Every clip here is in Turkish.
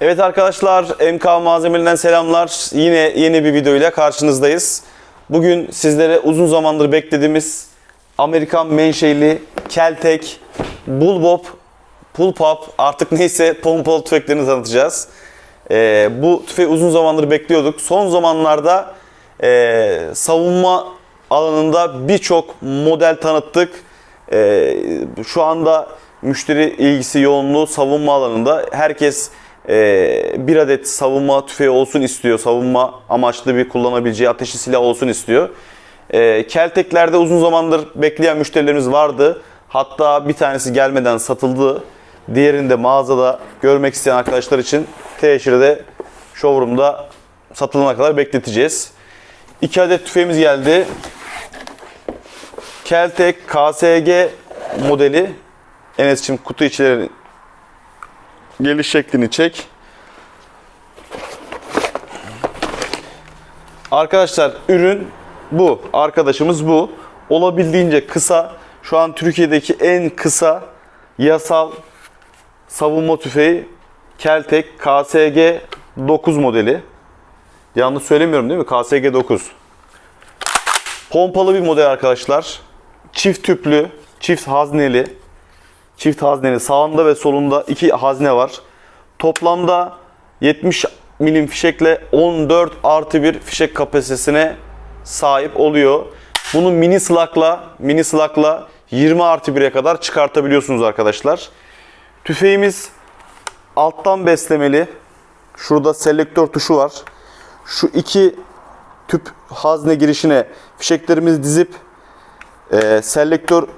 Evet arkadaşlar MK malzemelerinden selamlar. Yine yeni bir videoyla karşınızdayız. Bugün sizlere uzun zamandır beklediğimiz Amerikan menşeli Keltek, Bullbop, Pulpop artık neyse pompalı tüfeklerini tanıtacağız. Ee, bu tüfeği uzun zamandır bekliyorduk. Son zamanlarda e, savunma alanında birçok model tanıttık. Ee, şu anda müşteri ilgisi yoğunluğu savunma alanında. Herkes e, bir adet savunma tüfeği olsun istiyor. Savunma amaçlı bir kullanabileceği ateşli silah olsun istiyor. E, Keltekler'de uzun zamandır bekleyen müşterilerimiz vardı. Hatta bir tanesi gelmeden satıldı. Diğerini de mağazada görmek isteyen arkadaşlar için Teşhir'de showroom'da satılana kadar bekleteceğiz. İki adet tüfeğimiz geldi. Keltek KSG modeli. Enes'cim kutu içlerini geliş şeklini çek. Arkadaşlar ürün bu. Arkadaşımız bu. Olabildiğince kısa. Şu an Türkiye'deki en kısa yasal savunma tüfeği Keltek KSG 9 modeli. Yanlış söylemiyorum değil mi? KSG 9. Pompalı bir model arkadaşlar. Çift tüplü, çift hazneli. Çift hazneli sağında ve solunda iki hazne var. Toplamda 70 milim fişekle 14 artı bir fişek kapasitesine sahip oluyor. Bunu mini slug'la mini slug'la 20 artı 1'e kadar çıkartabiliyorsunuz arkadaşlar. Tüfeğimiz alttan beslemeli. Şurada selektör tuşu var. Şu iki tüp hazne girişine fişeklerimizi dizip e, selektör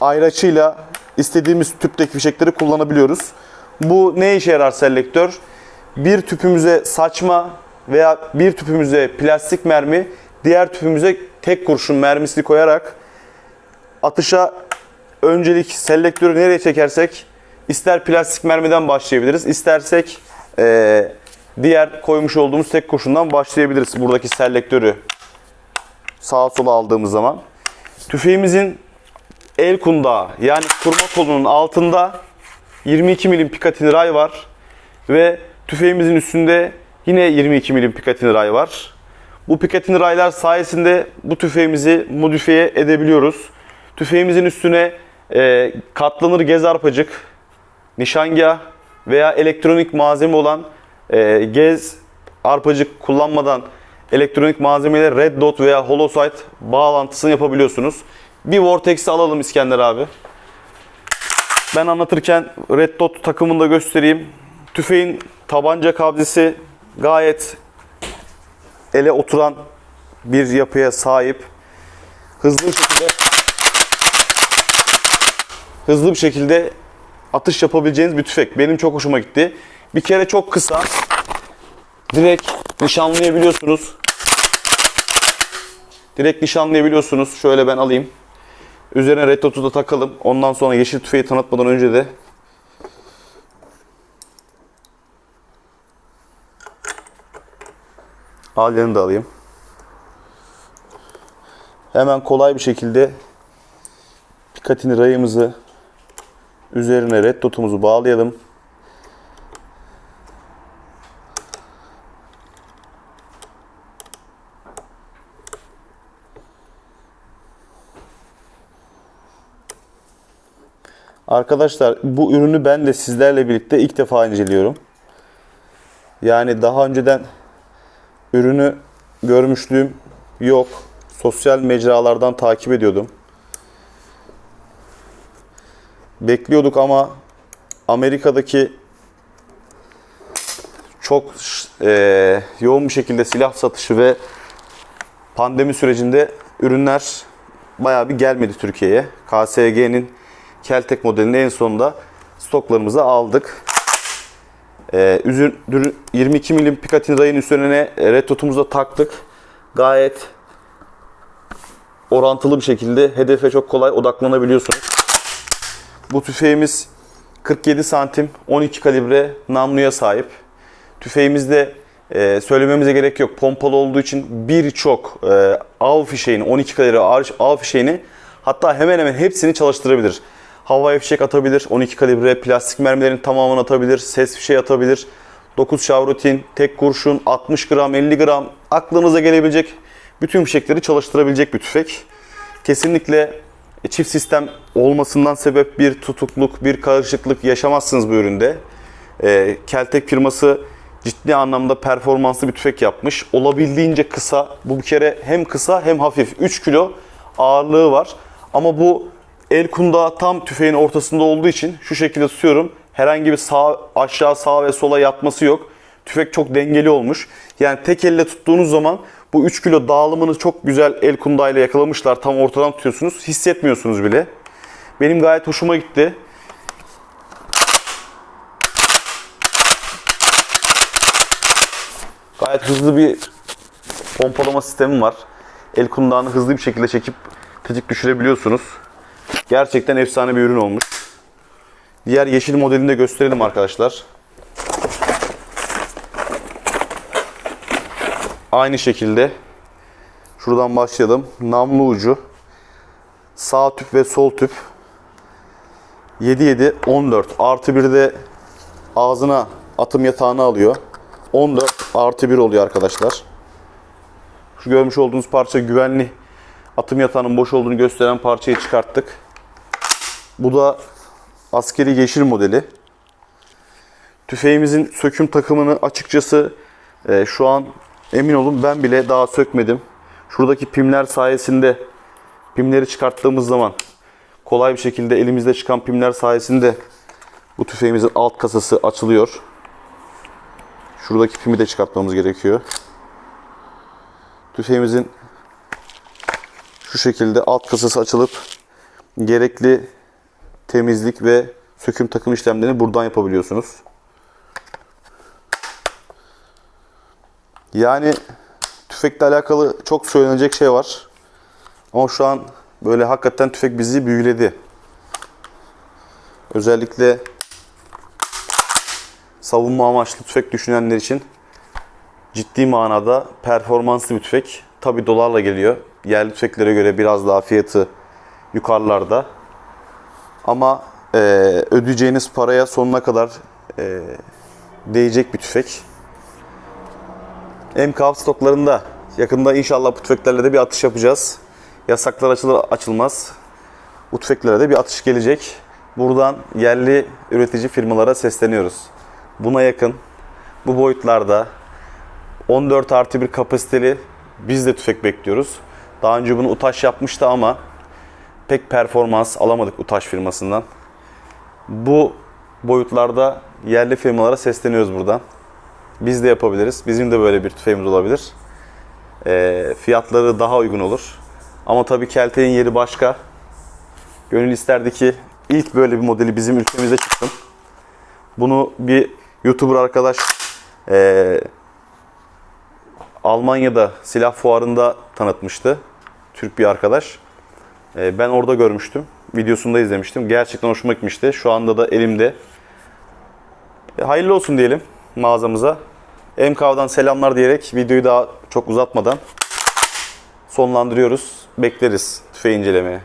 ayraçıyla istediğimiz tüpteki fişekleri kullanabiliyoruz. Bu ne işe yarar selektör? Bir tüpümüze saçma veya bir tüpümüze plastik mermi, diğer tüpümüze tek kurşun mermisini koyarak atışa öncelik selektörü nereye çekersek ister plastik mermiden başlayabiliriz, istersek eee, diğer koymuş olduğumuz tek kurşundan başlayabiliriz buradaki selektörü sağa sola aldığımız zaman. Tüfeğimizin el kundağı yani kurma kolunun altında 22 milim Picatinny ray var ve tüfeğimizin üstünde yine 22 milim Picatinny ray var. Bu Picatinny raylar sayesinde bu tüfeğimizi modifiye edebiliyoruz. Tüfeğimizin üstüne e, katlanır gez arpacık, nişangah veya elektronik malzeme olan e, gez arpacık kullanmadan elektronik malzemeyle red dot veya holosight bağlantısını yapabiliyorsunuz. Bir vortex'i alalım İskender abi. Ben anlatırken red dot takımını da göstereyim. Tüfeğin tabanca kabzesi gayet ele oturan bir yapıya sahip. Hızlı bir şekilde hızlı bir şekilde atış yapabileceğiniz bir tüfek. Benim çok hoşuma gitti. Bir kere çok kısa. Direkt nişanlayabiliyorsunuz. Direkt nişanlayabiliyorsunuz. Şöyle ben alayım. Üzerine red dot'u da takalım. Ondan sonra yeşil tüfeği tanıtmadan önce de Alyanı da alayım. Hemen kolay bir şekilde Picatinny rayımızı üzerine red dot'umuzu bağlayalım. Arkadaşlar bu ürünü ben de sizlerle birlikte ilk defa inceliyorum. Yani daha önceden ürünü görmüşlüğüm yok. Sosyal mecralardan takip ediyordum. Bekliyorduk ama Amerika'daki çok eee, yoğun bir şekilde silah satışı ve pandemi sürecinde ürünler bayağı bir gelmedi Türkiye'ye. KSG'nin Keltek modelini en sonunda stoklarımıza aldık. Ee, üzün, dürü- 22 milim Picatinny rayın üzerine e, red dot'umuzu da taktık. Gayet orantılı bir şekilde hedefe çok kolay odaklanabiliyorsunuz. Bu tüfeğimiz 47 santim 12 kalibre namluya sahip. Tüfeğimizde e, söylememize gerek yok. Pompalı olduğu için birçok e, av fişeğini 12 kalibre av fişeğini hatta hemen hemen hepsini çalıştırabilir. Havaya fişek atabilir, 12 kalibre plastik mermilerin tamamını atabilir, ses fişeği atabilir. 9 şavrotin, tek kurşun, 60 gram, 50 gram aklınıza gelebilecek bütün fişekleri çalıştırabilecek bir tüfek. Kesinlikle çift sistem olmasından sebep bir tutukluk, bir karışıklık yaşamazsınız bu üründe. Ee, Keltek firması ciddi anlamda performanslı bir tüfek yapmış. Olabildiğince kısa. Bu bir kere hem kısa hem hafif. 3 kilo ağırlığı var. Ama bu el kundağı tam tüfeğin ortasında olduğu için şu şekilde tutuyorum. Herhangi bir sağ aşağı sağ ve sola yatması yok. Tüfek çok dengeli olmuş. Yani tek elle tuttuğunuz zaman bu 3 kilo dağılımını çok güzel el kundağıyla yakalamışlar. Tam ortadan tutuyorsunuz. Hissetmiyorsunuz bile. Benim gayet hoşuma gitti. Gayet hızlı bir pompalama sistemi var. El kundağını hızlı bir şekilde çekip tetik düşürebiliyorsunuz. Gerçekten efsane bir ürün olmuş. Diğer yeşil modelini de gösterelim arkadaşlar. Aynı şekilde şuradan başlayalım. Namlu ucu, sağ tüp ve sol tüp 7 7 14 artı bir de ağzına atım yatağını alıyor. 14 artı 1 oluyor arkadaşlar. Şu görmüş olduğunuz parça güvenli atım yatağının boş olduğunu gösteren parçayı çıkarttık. Bu da askeri yeşil modeli. Tüfeğimizin söküm takımını açıkçası e, şu an emin olun ben bile daha sökmedim. Şuradaki pimler sayesinde pimleri çıkarttığımız zaman kolay bir şekilde elimizde çıkan pimler sayesinde bu tüfeğimizin alt kasası açılıyor. Şuradaki pimi de çıkartmamız gerekiyor. Tüfeğimizin şu şekilde alt kasası açılıp gerekli temizlik ve söküm takım işlemlerini buradan yapabiliyorsunuz. Yani tüfekle alakalı çok söylenecek şey var. Ama şu an böyle hakikaten tüfek bizi büyüledi. Özellikle savunma amaçlı tüfek düşünenler için ciddi manada performanslı bir tüfek. Tabi dolarla geliyor. Yerli tüfeklere göre biraz daha fiyatı yukarılarda. Ama e, ödeyeceğiniz paraya sonuna kadar e, değecek bir tüfek. MK stoklarında yakında inşallah bu tüfeklerle de bir atış yapacağız. Yasaklar açılır açılmaz bu tüfeklere de bir atış gelecek. Buradan yerli üretici firmalara sesleniyoruz. Buna yakın bu boyutlarda 14 artı bir kapasiteli biz de tüfek bekliyoruz. Daha önce bunu UTAŞ yapmıştı ama pek performans alamadık UTAŞ firmasından. Bu boyutlarda yerli firmalara sesleniyoruz buradan. Biz de yapabiliriz. Bizim de böyle bir tüfeğimiz olabilir. Ee, fiyatları daha uygun olur. Ama tabii Kelte'nin yeri başka. Gönül isterdi ki ilk böyle bir modeli bizim ülkemizde çıksın. Bunu bir YouTuber arkadaş eee, Almanya'da silah fuarında tanıtmıştı. Türk bir arkadaş. Eee, ben orada görmüştüm. Videosunu da izlemiştim. Gerçekten hoşuma gitmişti. Şu anda da elimde. E, hayırlı olsun diyelim mağazamıza. MK'dan selamlar diyerek videoyu daha çok uzatmadan sonlandırıyoruz. Bekleriz tüfeği incelemeye.